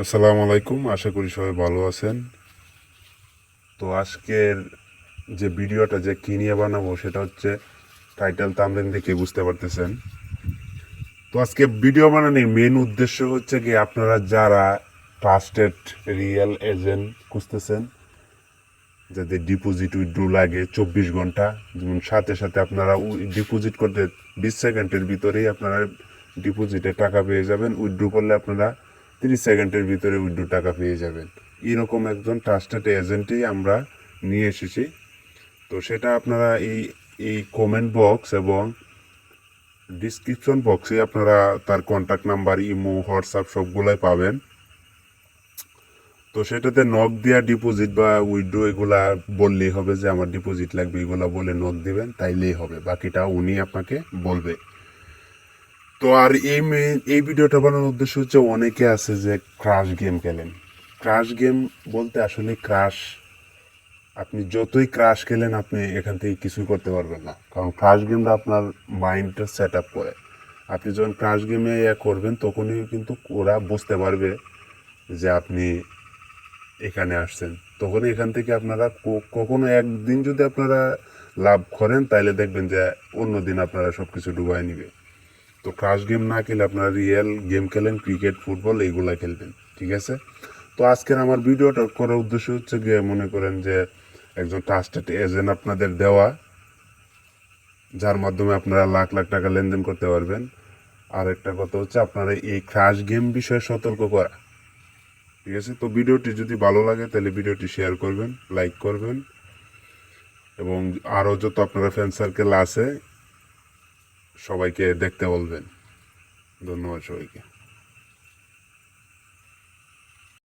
আসসালামু আলাইকুম, আশা করি সবাই ভালো আছেন। তো আজকের যে ভিডিওটা যে কি নিয়ে বানাবো সেটা হচ্ছে টাইটেল তামলেন দেখে বুঝতে পারতেছেন। তো আজকে ভিডিও বানানোর মেন উদ্দেশ্য হচ্ছে কি, আপনারা যারা ট্রাস্টেড রিয়েল এজেন্ট খুঁজতেছেন, যাদের ডিপোজিট উইথড্রু লাগে চব্বিশ ঘণ্টা, যেমন সাথে সাথে আপনারা ডিপোজিট করতে বিশ সেকেন্ডের ভিতরেই আপনারা ডিপোজিটে টাকা পেয়ে যাবেন। উইথড্রু করলে আপনারা তিরিশ সেকেন্ডের ভিতরে উইথড্রু টাকা পেয়ে যাবেন। এরকম একজন ট্রাস্টেড এজেন্টই আমরা নিয়ে এসেছি। তো সেটা আপনারা এই এই কমেন্ট বক্স এবং ডিসক্রিপশন বক্সে আপনারা তার কন্ট্যাক্ট নাম্বার ইমো হোয়াটসঅ্যাপ সবগুলোই পাবেন। তো সেটাতে নক দেওয়া ডিপোজিট বা উইথড্রো এগুলা বললেই হবে যে আমার ডিপোজিট লাগবে, এগুলা বলে নক দিবেন, তাইলেই হবে। বাকিটা উনি আপনাকে বলবে। তো আর এই এই ভিডিওটা বানানোর উদ্দেশ্য হচ্ছে অনেকে আছে যে ক্রাশ গেম খেলেন। ক্রাশ গেম বলতে আসলে ক্রাশ আপনি যতই ক্রাশ খেলেন, আপনি এখান থেকে কিছুই করতে পারবেন না। কারণ ক্রাশ গেমটা আপনার মাইন্ডটা সেট আপ করে। আপনি যখন ক্রাশ গেমে ইয়ে করবেন, তখনই কিন্তু ওরা বুঝতে পারবে যে আপনি এখানে আসছেন। তখন এখান থেকে আপনারা কখনো একদিন যদি আপনারা লাভ করেন, তাইলে দেখবেন যে অন্য দিন আপনারা সব কিছু ডুবাই নিবে। তো ক্রাশ গেম না খেলে আপনারা রিয়েল গেম খেলেন ক্রিকেট ফুটবল এইগুলা খেলবেন, ঠিক আছে? তো আজকের আমার ভিডিওটা করার উদ্দেশ্য হচ্ছে গিয়ে মনে করেন যে একজন ট্রাস্টেড এজেন্ট আপনাদের দেওয়া, যার মাধ্যমে আপনারা লাখ লাখ টাকা লেনদেন করতে পারবেন। আর একটা কথা হচ্ছে আপনারা এই ক্রাশ গেম বিষয়ে সতর্ক করা, ঠিক আছে? তো ভিডিওটি যদি ভালো লাগে তাহলে ভিডিওটি শেয়ার করবেন লাইক করবেন। এবং আরও যত আপনারা ফ্রেন্ড সার্কেল আছে সবাইকে দেখতে বলবেন। ধন্যবাদ সবাইকে।